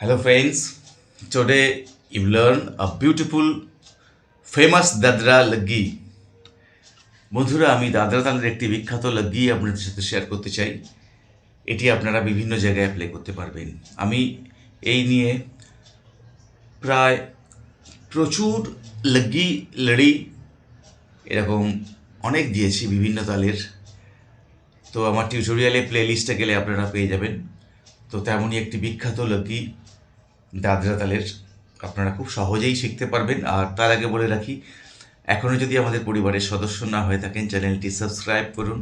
Hello friends, today you learn a beautiful famous Dadra লগ্গি বন্ধুরা আমি দাদরা তালের একটি বিখ্যাত লগ্গি আপনাদের সাথে শেয়ার করতে চাই। এটি আপনারা বিভিন্ন জায়গায় অ্যাপ্লাই করতে পারবেন। আমি এই নিয়ে প্রায় প্রচুর লগ্গি লড়ি এরকম অনেক দিয়েছি বিভিন্ন তালের। তো আমার টিউটোরিয়ালে প্লে লিস্টে গেলে আপনারা পেয়ে যাবেন। তো তেমনই একটি বিখ্যাত লোকই দাদরা তালের আপনারা খুব সহজেই শিখতে পারবেন। আর তার আগে বলে রাখি এখনও যদি আমাদের পরিবারের সদস্য না হয়ে থাকেন, চ্যানেলটি সাবস্ক্রাইব করুন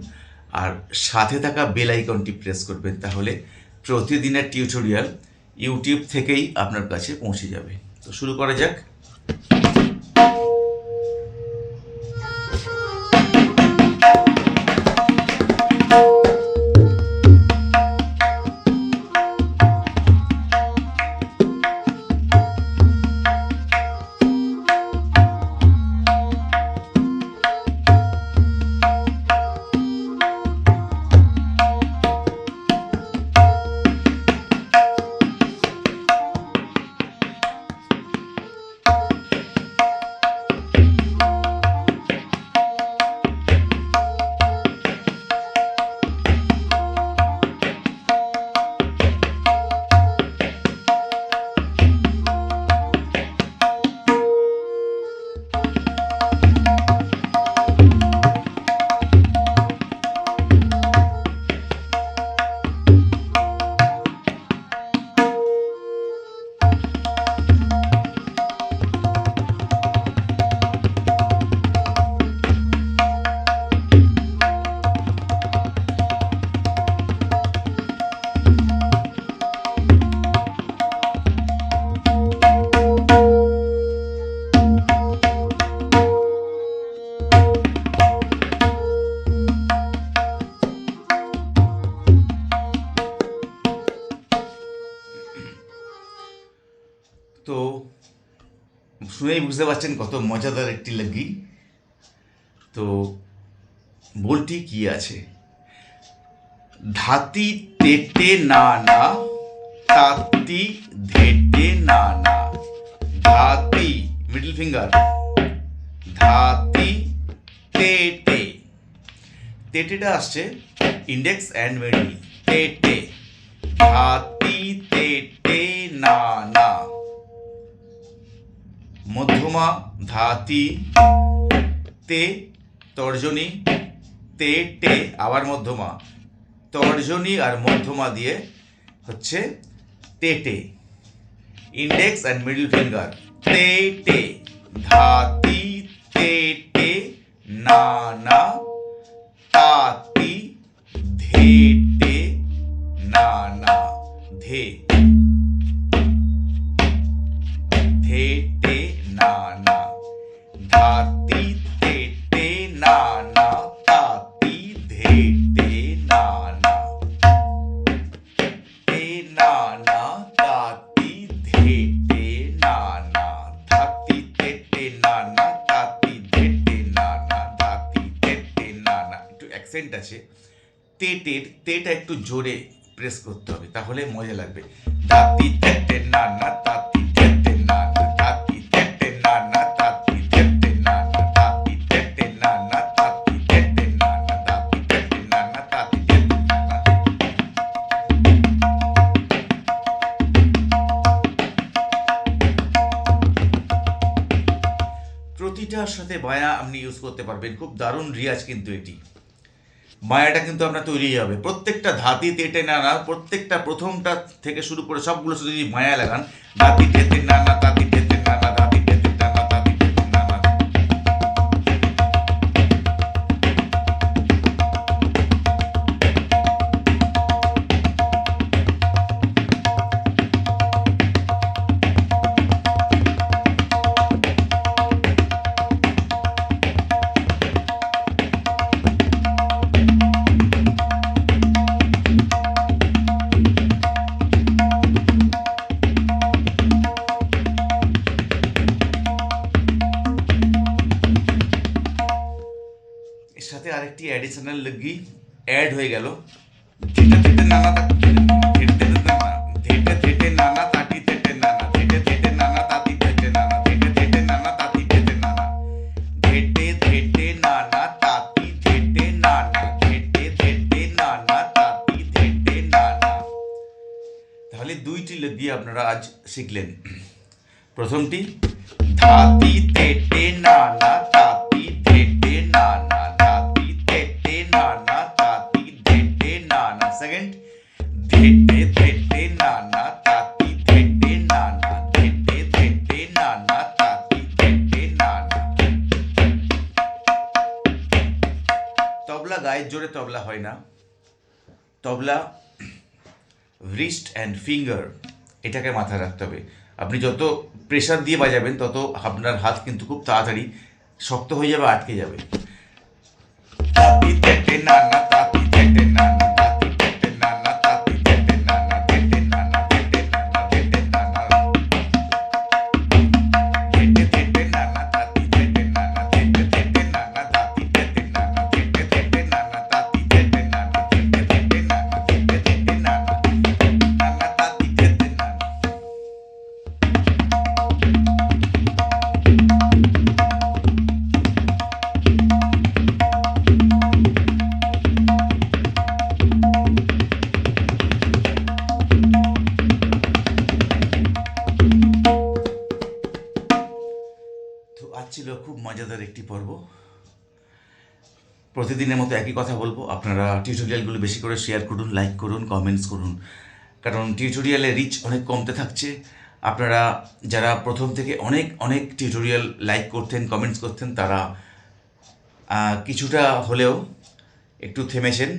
আর সাথে থাকা বেল আইকনটি প্রেস করবেন, তাহলে প্রতিদিনের টিউটোরিয়াল ইউটিউব থেকেই আপনার কাছে পৌঁছে যাবে। তো শুরু করা যাক। শুনেই বুঝতে পারছেন কত মজাদার একটি লগ্গি তো বলটি কি আছে? ধাতি তেটে না না, তাতি ধেটে না না। ধাতি মিডল ফিঙ্গার ধাতি তেটে। তেটেটা আসছে ইন্ডেক্স অ্যান্ড মিডল তেটে। ধাতি তেটে না না। মধ্যমা, ধাতি, তে, তর্জনী, তে, টে, আবার মধ্যমা। তর্জনী আর মধ্যমা দিয়ে হচ্ছে তে, টে। ইন্ডেক্স অ্যান্ড মিডল ফিঙ্গার তে, টে। ধাতি, তে, টে। না না। তাতি, ধে, টে। না না। ধে। ধে, টে। না না ধাতি তে না না তাতি ধে না না টে না না তাতি ধে না না ধাতি তে না না তাতি ধে না না ধাতি তে না না একটু অ্যাকসেন্ট আছে। তেটের তেটা একটু জোরে প্রেস করতে হবে, তাহলে মজা লাগবে। তাতি তেটে না না তাতি প্রতিটার সাথে মায়া আপনি ইউজ করতে পারবেন। খুব দারুণ রিয়াজ কিন্তু এটি। মায়াটা কিন্তু আপনার তৈরি হবে। প্রত্যেকটা ধাতি তেটে না না প্রত্যেকটা প্রথমটা থেকে শুরু করে সবগুলো শুধু যদি মায়া লাগান, ধাতি টেতে সাথে আরেকটি অ্যাডিশনাল গি অ্যাড হয়ে গেল ধেটে ধেটে নানা ধেটে ধেটে নানা ধেটে ধেটে নানা তাটি ধেটে নানা ধেটে ধেটে নানা তাতি ধেটে নানা ধেটে ধেটে নানা তাতি ধেটে নানা ধেটে ধেটে নানা তাতি ধেটে নানা ধেটে ধেটে নানা তাতি ধেটে নানা তাহলে দুইটি লগি আপনারা আজ শিখলেন প্রথমটি ধাতি তেটে নানা সেকেন্ড ধেটে ধেটে নানা তাতি, ধেটে নানা ধেটে ধেটে নানা তাতি, ধেটে নানা তবলা গায়ের জোরে তবলা হয় না। তবলা রিস্ট অ্যান্ড ফিঙ্গার এটাকে মাথায় রাখতে হবে। আপনি যত প্রেশার দিয়ে বাজাবেন, তত আপনার হাত কিন্তু খুব তাড়াতাড়ি শক্ত হয়ে যাবে, আটকে যাবে। তেটে নানা তাতি ছিল খুব মজাদার একটি পর্ব। প্রতিদিনের মতো একই কথা বলব। আপনারা টিউটোরিয়ালগুলো বেশি করে শেয়ার করুন লাইক করুন কমেন্টস করুন। কারণ টিউটোরিয়ালের রিচ অনেক কমতে থাকছে। আপনারা যারা প্রথম থেকে অনেক অনেক টিউটোরিয়াল লাইক করতেন কমেন্টস করতেন, তারা কিছুটা হলেও একটু থেমেছেন।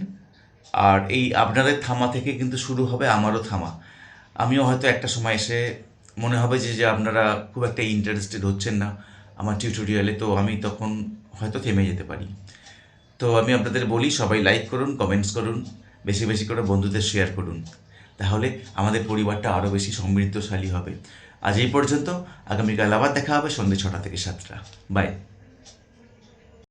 আর এই আপনাদের থামা থেকে কিন্তু শুরু হবে আমারও থামা। আমিও হয়তো একটা সময় এসে মনে হবে যে যে আপনারা খুব একটা ইন্টারেস্টেড হচ্ছেন না। আমার টিউটোরিয়ালে তো আমি তখন হয়তো থেমে যেতে পারি। তো আমি আপনাদের বলি, সবাই লাইক করুন কমেন্টস করুন, বেশি বেশি করে বন্ধুদের শেয়ার করুন। তাহলে আমাদের পরিবারটা আরও বেশি সমৃদ্ধশালী হবে। আজ এই পর্যন্ত, আগামীকাল আবার দেখা হবে সন্ধ্যে ছটা থেকে সাতটা। বাই